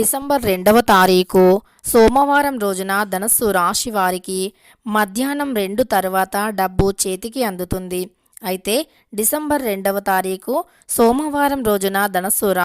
December రెండవ తారీఖు సోమవారం రోజున ధనస్సు రాశి వారికి మధ్యాహ్నం రెండు తర్వాత డబ్బు చేతికి అందుతుంది. అయితే డిసెంబర్ రెండవ తారీఖు సోమవారం రోజున ధనస్సు రా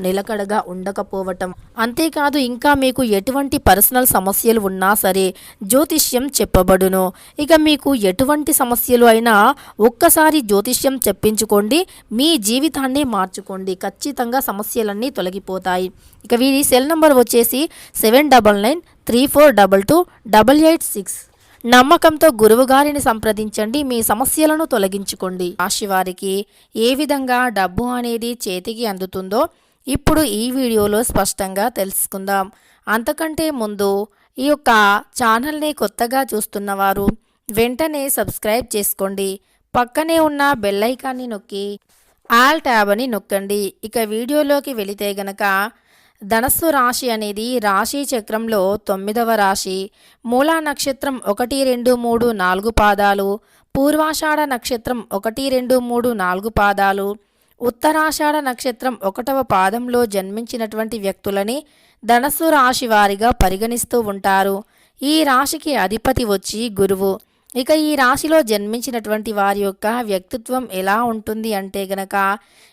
నిలకడగా ఉండకపోవటం. అంతేకాదు ఇంకా మీకు ఎటువంటి పర్సనల్ సమస్యలు ఉన్నా సరే జ్యోతిష్యం చెప్పబడును. ఇక మీకు ఎటువంటి సమస్యలు అయినా ఒక్కసారి జ్యోతిష్యం చెప్పించుకోండి మీ జీవితాన్ని మార్చుకోండి. ఖచ్చితంగా సమస్యలన్నీ తొలగిపోతాయి. ఇక వీరి సెల్ నంబర్ వచ్చేసి seven double nine three four double two double eight six. నమ్మకంతో గురువుగారిని సంప్రదించండి మీ సమస్యలను తొలగించుకోండి. రాశివారికి ఏ విధంగా డబ్బు అనేది చేతికి అందుతుందో ఇప్పుడు ఈ వీడియోలో స్పష్టంగా తెలుసుకుందాం. అంతకంటే ముందు ఈ యొక్క ఛానల్ని కొత్తగా చూస్తున్నవారు వెంటనే సబ్స్క్రైబ్ చేసుకోండి. పక్కనే ఉన్న బెల్లైకాన్ని నొక్కి ఆల్ ట్యాబ్ అని నొక్కండి. ఇక వీడియోలోకి వెళితే గనక ధనస్సు రాశి అనేది రాశి చక్రంలో తొమ్మిదవ రాశి. మూలా నక్షత్రం ఒకటి రెండు మూడు నాలుగు పాదాలు. పూర్వాషాఢ నక్షత్రం ఒకటి రెండు మూడు నాలుగు పాదాలు. ఉత్తరాషాఢ నక్షత్రం ఒకటవ పాదంలో జన్మించినటువంటి వ్యక్తులని ధనస్సు రాశి వారిగా పరిగణిస్తూ ఉంటారు. ఈ రాశికి అధిపతి వచ్చి గురువు. ఇక ఈ రాశిలో జన్మించినటువంటి వారి యొక్క వ్యక్తిత్వం ఎలా ఉంటుంది అంటే గనక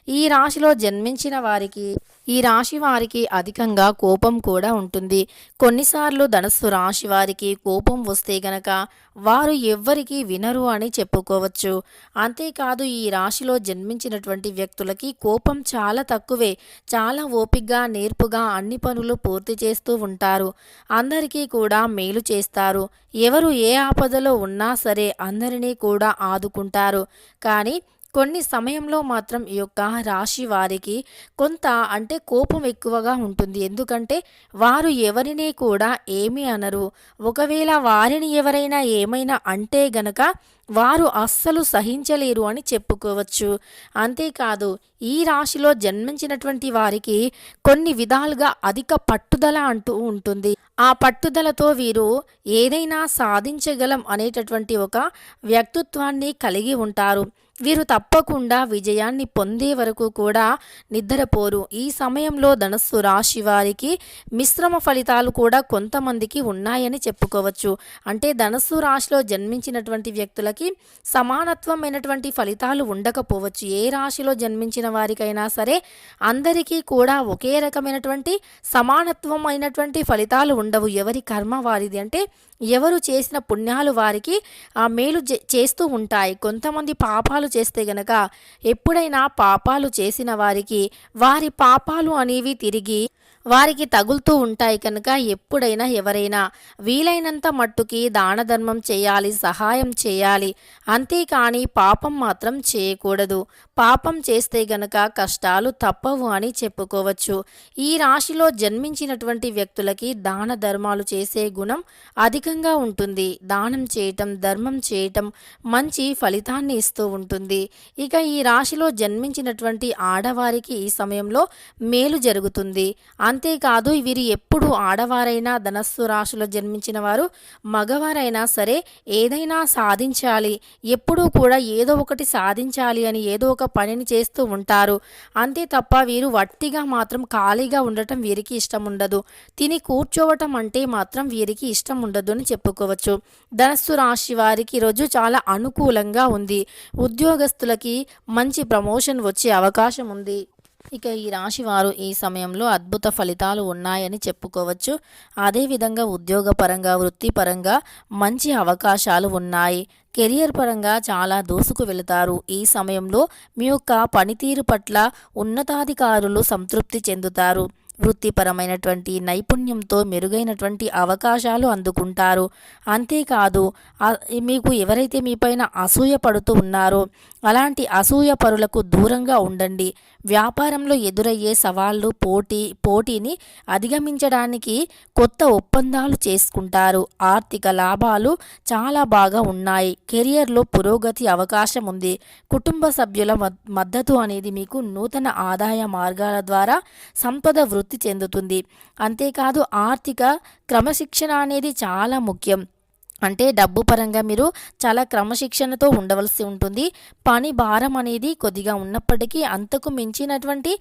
ఈ రాశిలో జన్మించిన వారికి ఈ రాశి వారికి అధికంగా కోపం కూడా ఉంటుంది. కొన్నిసార్లు ధనస్సు రాశి వారికి కోపం వస్తే గనక వారు ఎవ్వరికీ వినరు అని చెప్పుకోవచ్చు. అంతేకాదు ఈ రాశిలో జన్మించినటువంటి వ్యక్తులకి కోపం చాలా తక్కువే. చాలా ఓపిగ్గా నేర్పుగా అన్ని పనులు పూర్తి చేస్తూ ఉంటారు. అందరికీ కూడా మేలు చేస్తారు. ఎవరు ఏ ఆపదలో ఉన్నా సరే అందరినీ కూడా ఆదుకుంటారు. కానీ కొన్ని సమయంలో మాత్రం ఈ యొక్క రాశి వారికి కొంత అంటే కోపం ఎక్కువగా ఉంటుంది. ఎందుకంటే వారు ఎవరిని కూడా ఏమీ అనరు. ఒకవేళ వారిని ఎవరైనా ఏమైనా అంటే గనక వారు అస్సలు సహించలేరు అని చెప్పుకోవచ్చు. అంతేకాదు ఈ రాశిలో జన్మించినటువంటి వారికి కొన్ని విధాలుగా అధిక పట్టుదల అంటూ ఉంటుంది. ఆ పట్టుదలతో వీరు ఏదైనా సాధించగలం అనేటటువంటి ఒక వ్యక్తిత్వాన్ని కలిగి ఉంటారు. వీరు తప్పకుండా విజయాన్ని పొందే వరకు కూడా నిద్రపోరు. ఈ సమయంలో ధనస్సు రాశి వారికి మిశ్రమ ఫలితాలు కూడా కొంతమందికి ఉన్నాయని చెప్పుకోవచ్చు. అంటే ధనస్సు రాశిలో జన్మించినటువంటి వ్యక్తులకి సమానత్వమైనటువంటి ఫలితాలు ఉండకపోవచ్చు. ఏ రాశిలో జన్మించిన వారికైనా సరే అందరికీ కూడా ఒకే రకమైనటువంటి సమానత్వమైనటువంటి ఫలితాలు ఉండవు. ఎవరి కర్మ వారిది అంటే ఎవరు చేసిన పుణ్యాలు వారికి ఆ మేలు చేస్తూ ఉంటాయి. కొంతమంది పాపాలు చేస్తే గనక ఎప్పుడైనా పాపాలు చేసిన వారికి వారి పాపాలు అనేవి తిరిగి వారికి తగులుతూ ఉంటాయి కనుక ఎప్పుడైనా ఎవరైనా వీలైనంత మట్టుకి దాన ధర్మం చేయాలి సహాయం చేయాలి. అంతేకాని పాపం మాత్రం చేయకూడదు. పాపం చేస్తే గనక కష్టాలు తప్పవు అని చెప్పుకోవచ్చు. ఈ రాశిలో జన్మించినటువంటి వ్యక్తులకి దాన ధర్మాలు చేసే గుణం అధిక అధికంగా ఉంటుంది. దానం చేయటం ధర్మం చేయటం మంచి ఫలితాన్ని ఇస్తూ ఉంటుంది. ఇక ఈ రాశిలో జన్మించినటువంటి ఆడవారికి ఈ సమయంలో మేలు జరుగుతుంది. అంతేకాదు వీరు ఎప్పుడు ఆడవారైనా ధనస్సు రాశిలో జన్మించిన వారు మగవారైనా సరే ఏదైనా సాధించాలి. ఎప్పుడూ కూడా ఏదో ఒకటి సాధించాలి అని ఏదో ఒక పనిని చేస్తూ ఉంటారు. అంతే తప్ప వీరు వట్టిగా మాత్రం ఖాళీగా ఉండటం వీరికి ఇష్టం ఉండదు. తిని కూర్చోవటం అంటే మాత్రం వీరికి ఇష్టం ఉండదు. అని చెప్పుకోవచ్చు. ధనస్సు రాశి వారికి ఈరోజు చాలా అనుకూలంగా ఉంది. ఉద్యోగస్తులకి మంచి ప్రమోషన్ వచ్చే అవకాశం ఉంది. ఇక ఈ రాశి వారు ఈ సమయంలో అద్భుత ఫలితాలు ఉన్నాయని చెప్పుకోవచ్చు. అదేవిధంగా ఉద్యోగపరంగా వృత్తిపరంగా మంచి అవకాశాలు ఉన్నాయి. కెరియర్ పరంగా చాలా దూసుకు వెళతారు. ఈ సమయంలో మీ యొక్క పనితీరు పట్ల ఉన్నతాధికారులు సంతృప్తి చెందుతారు. వృత్తిపరమైనటువంటి నైపుణ్యంతో మెరుగైనటువంటి అవకాశాలు అందుకుంటారు. అంతేకాదు మీకు ఎవరైతే మీపైన అసూయ పడుతూ ఉన్నారో అలాంటి అసూయ పరులకు దూరంగా ఉండండి. వ్యాపారంలో ఎదురయ్యే సవాళ్ళు పోటీ పోటీని అధిగమించడానికి కొత్త ఒప్పందాలు చేసుకుంటారు. ఆర్థిక లాభాలు చాలా బాగా ఉన్నాయి. కెరియర్లో పురోగతి అవకాశం ఉంది. కుటుంబ సభ్యుల మద్- మద్దతు అనేది మీకు నూతన ఆదాయ మార్గాల ద్వారా సంపద వృద్ధి చెందుతుంది. అంతేకాదు ఆర్థిక క్రమశిక్షణ అనేది చాలా ముఖ్యం. అంటే డబ్బు పరంగా మీరు చాలా క్రమశిక్షణతో ఉండవలసి ఉంటుంది. పని భారం అనేది కొద్దిగా ఉన్నప్పటికీ అంతకు మించినటువంటి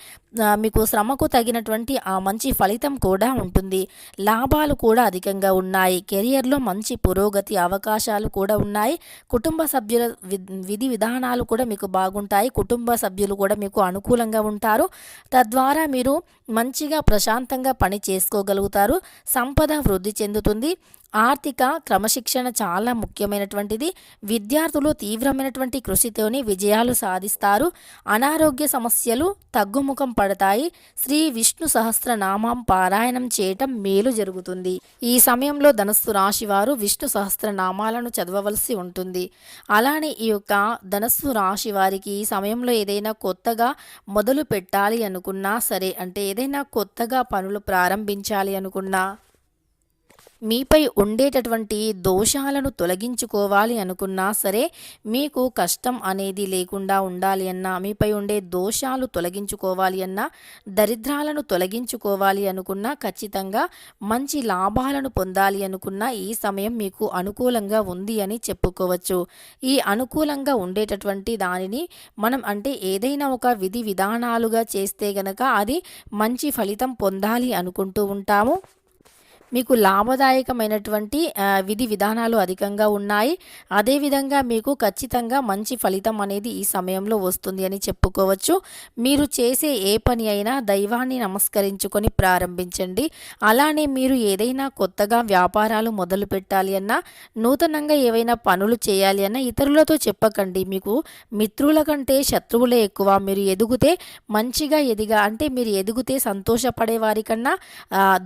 మీకు శ్రమకు తగినటువంటి ఆ మంచి ఫలితం కూడా ఉంటుంది. లాభాలు కూడా అధికంగా ఉన్నాయి. కెరియర్లో మంచి పురోగతి అవకాశాలు కూడా ఉన్నాయి. కుటుంబ సభ్యుల వి- విధి విధానాలు కూడా మీకు బాగుంటాయి. కుటుంబ సభ్యులు కూడా మీకు అనుకూలంగా ఉంటారు. తద్వారా మీరు మంచిగా ప్రశాంతంగా పని చేసుకోగలుగుతారు. సంపద వృద్ధి చెందుతుంది. ఆర్థిక క్రమశిక్షణ చాలా ముఖ్యమైనటువంటిది. విద్యార్థులు తీవ్రమైనటువంటి కృషితోని విజయాలు సాధిస్తారు. అనారోగ్య సమస్యలు తగ్గుముఖం పడతాయి. శ్రీ విష్ణు సహస్రనామం పారాయణం చేయటం మేలు జరుగుతుంది. ఈ సమయంలో ధనస్సు రాశి వారు విష్ణు సహస్రనామాలను చదవవలసి ఉంటుంది. అలానే ఈ యొక్క ధనస్సు రాశి వారికి ఈ సమయంలో ఏదైనా కొత్తగా మొదలు పెట్టాలి అనుకున్నా సరే అంటే ఏదైనా కొత్తగా పనులు ప్రారంభించాలి అనుకున్నా మీపై ఉండేటటువంటి దోషాలను తొలగించుకోవాలి అనుకున్నా సరే మీకు కష్టం అనేది లేకుండా ఉండాలి అన్నా మీపై ఉండే దోషాలు తొలగించుకోవాలి అన్నా దరిద్రాలను తొలగించుకోవాలి అనుకున్నా ఖచ్చితంగా మంచి లాభాలను పొందాలి అనుకున్నా ఈ సమయం మీకు అనుకూలంగా ఉంది అని చెప్పుకోవచ్చు. ఈ అనుకూలంగా ఉండేటటువంటి దానిని మనం అంటే ఏదైనా ఒక విధి విధానాలుగా చేస్తే గనక అది మంచి ఫలితం పొందాలి అనుకుంటూ ఉంటాము. మీకు లాభదాయకమైనటువంటి విధి విధానాలు అధికంగా ఉన్నాయి. అదేవిధంగా మీకు ఖచ్చితంగా మంచి ఫలితం అనేది ఈ సమయంలో వస్తుంది అని చెప్పుకోవచ్చు. మీరు చేసే ఏ పని అయినా దైవాన్ని నమస్కరించుకొని ప్రారంభించండి. అలానే మీరు ఏదైనా కొత్తగా వ్యాపారాలు మొదలు పెట్టాలి అన్నా నూతనంగా ఏవైనా పనులు చేయాలి అన్నా ఇతరులతో చెప్పకండి. మీకు మిత్రుల కంటే శత్రువులే ఎక్కువ. మీరు ఎదుగుతే మంచిగా ఎదిగా అంటే మీరు ఎదిగితే సంతోషపడే వారికన్నా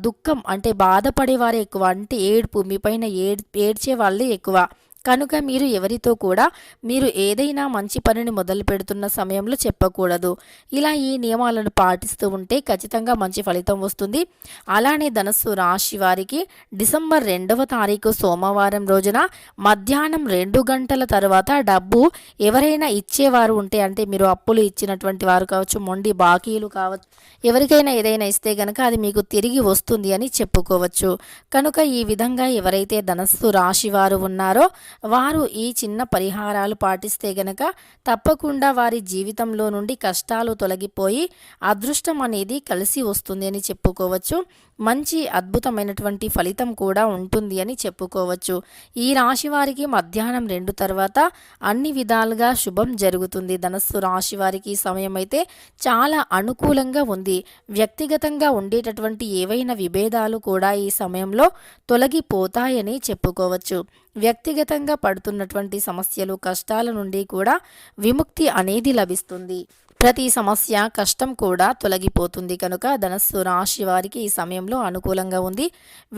దుఃఖం అంటే బాధపడేవారే ఎక్కువ. అంటే ఏడుపు మీ పైన ఏడ్ ఏడ్చే వాళ్ళే ఎక్కువ. కనుక మీరు ఎవరితో కూడా మీరు ఏదైనా మంచి పనిని మొదలు పెడుతున్న సమయంలో చెప్పకూడదు. ఇలా ఈ నియమాలను పాటిస్తూ ఉంటే ఖచ్చితంగా మంచి ఫలితం వస్తుంది. అలానే ధనస్సు రాశి వారికి డిసెంబర్ రెండవ తారీఖు సోమవారం రోజున మధ్యాహ్నం రెండు గంటల తర్వాత డబ్బు ఎవరైనా ఇచ్చేవారు ఉంటే అంటే మీరు అప్పులు ఇచ్చినటువంటి వారు కావచ్చు మొండి బాకీలు కావచ్చు ఎవరికైనా ఏదైనా ఇస్తే గనక అది మీకు తిరిగి వస్తుంది అని చెప్పుకోవచ్చు. కనుక ఈ విధంగా ఎవరైతే ధనస్సు రాశి వారు ఉన్నారో వారు ఈ చిన్న పరిహారాలు పాటిస్తే గనక తప్పకుండా వారి జీవితంలో నుండి కష్టాలు తొలగిపోయి అదృష్టం అనేది కలిసి వస్తుంది అని చెప్పుకోవచ్చు. మంచి అద్భుతమైనటువంటి ఫలితం కూడా ఉంటుంది అని చెప్పుకోవచ్చు. ఈ రాశి వారికి మధ్యాహ్నం రెండు తర్వాత అన్ని విధాలుగా శుభం జరుగుతుంది. ధనస్సు రాశి వారికి ఈ సమయం అయితే చాలా అనుకూలంగా ఉంది. వ్యక్తిగతంగా ఉండేటటువంటి ఏవైనా విభేదాలు కూడా ఈ సమయంలో తొలగిపోతాయని చెప్పుకోవచ్చు. వ్యక్తిగతంగా పడుతున్నటువంటి సమస్యలు కష్టాల నుండి కూడా విముక్తి అనేది లభిస్తుంది. ప్రతి సమస్య కష్టం కూడా తొలగిపోతుంది కనుక ధనస్సు రాశి వారికి ఈ సమయంలో అనుకూలంగా ఉంది.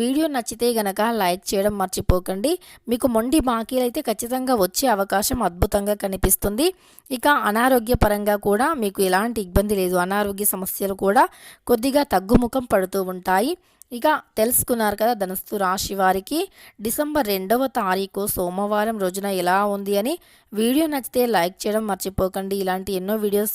వీడియో నచ్చితే గనక లైక్ చేయడం మర్చిపోకండి. మీకు మొండి బాకీలు అయితే ఖచ్చితంగా వచ్చే అవకాశం అద్భుతంగా కనిపిస్తుంది. ఇక అనారోగ్యపరంగా కూడా మీకు ఎలాంటి ఇబ్బంది లేదు. అనారోగ్య సమస్యలు కూడా కొద్దిగా తగ్గుముఖం పడుతూ ఉంటాయి. ఇక తెలుసుకున్నారు కదా ధనస్సు రాశి వారికి డిసెంబర్ రెండవ తారీఖు సోమవారం రోజున ఎలా ఉంది అని. వీడియో నచ్చితే లైక్ చేయడం మర్చిపోకండి. ఇలాంటి ఎన్నో వీడియోస్